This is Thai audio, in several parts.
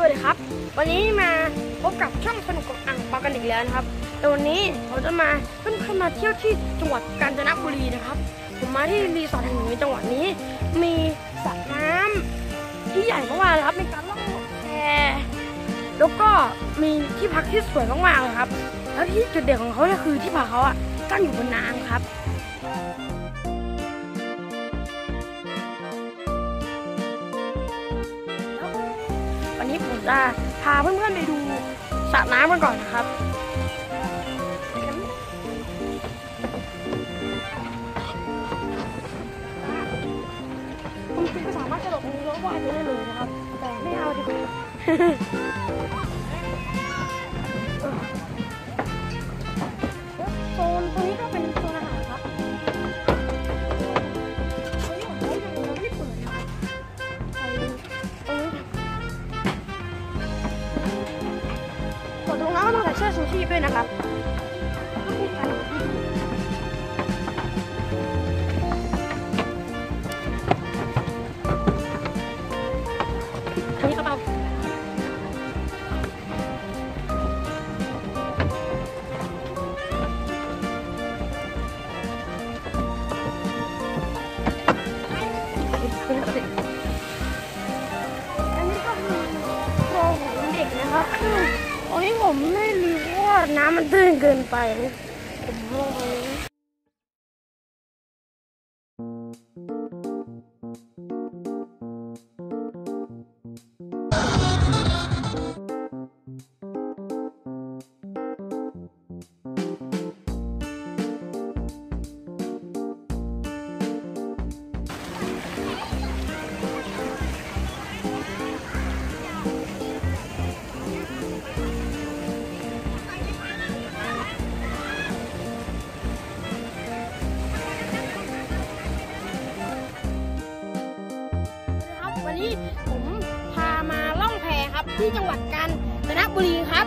วันนี้มาพบกับช่องสนุกกับอ่างปากันอีกแล้วนะครับ แต่วันนี้เราจะมาเพื่อนมาเที่ยวที่จังหวัดกาญจนบุรีนะครับ ผมมาที่รีสอร์ทแห่งหนึ่งในจังหวัดนี้ มีสระน้ำที่ใหญ่มากๆเลยครับมีการล่องแพแล้วก็มีที่พักที่สวยมากๆเลยครับ แล้วที่จุดเด่นของเขาเนี่ยคือที่พักเขาอะตั้งอยู่บนน้ำครับ นนี้ผมจะพาเพื่อนๆไปดูสระน้ำกันก่อนนะครับคุณคิดก็สามารถกระโดดลงแล้วว่ายไปได้เลยนะครับ แต่ไม่เอาดีกว่า ส่เสื้อชูชีพด้วยนะครับอันนี้ก็คือโปรของเด็กนะครับ โอ้ยผมไม่รู้ว่าน้ำมันตื้นเกินไปผมลงี้ผมพามาล่องแพครับที่จังหวัดกาญจนบุรีครับ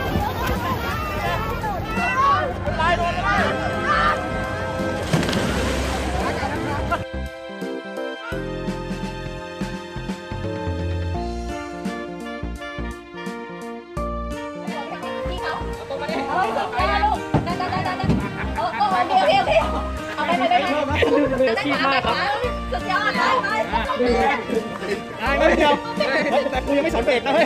ขับแล้วขับแล้วต้องขับแล้วมืออาชีพมากครับไม่เดียวแต่กูยังไม่สอนเบรกนะเฮ้ย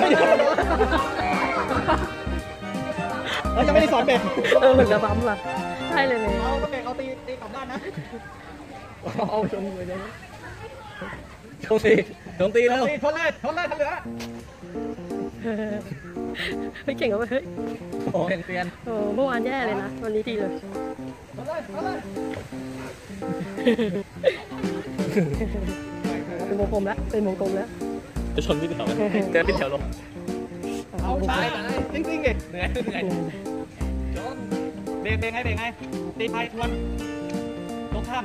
เราจะไม่ได้สอนเบรกเออเหมือนระบำล่ะใช่เลยเลยเอาเบรกเอาตีตีกลับบ้านนะเอาชมเลยนะชงตีชงตีแล้วตีทนเลยทนเลยทนเหลือ ไม่เก่งก็เฮ้ยโอ้เปลี่ยนเปลี่ยนโอ้เมื่อวานแย่เลยนะ วันนี้ดีเลยทนเลยทนเลยเป็นวงกลมแล้ว เป็นวงกลมแล้ว จะชนพี่แถวไหมเดินพี่แถวลงเอาตายจริงจริงดิเหนื่อยเหนื่อยชนเบรกเบรกไงเบรกไงตีพายทวนตรงข้าม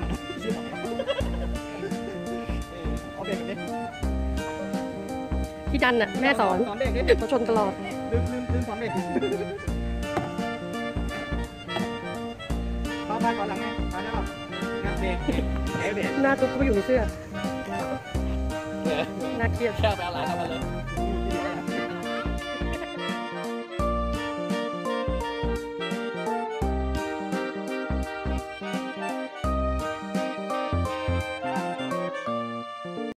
ที่ดันน่ะแม่สอนสอนเบรกดิเขาชนตลอด ลืมลืมลืมสอนเบรกพาพายก่อนหลังไงพายได้ป่ะงัดเบรกเบรกเบรกหน้าตุ๊กก็ไปอยู่ในเสื้อเหนื่อยน่าเครียดแค่ไปเอาหลานกลับมาเลยเ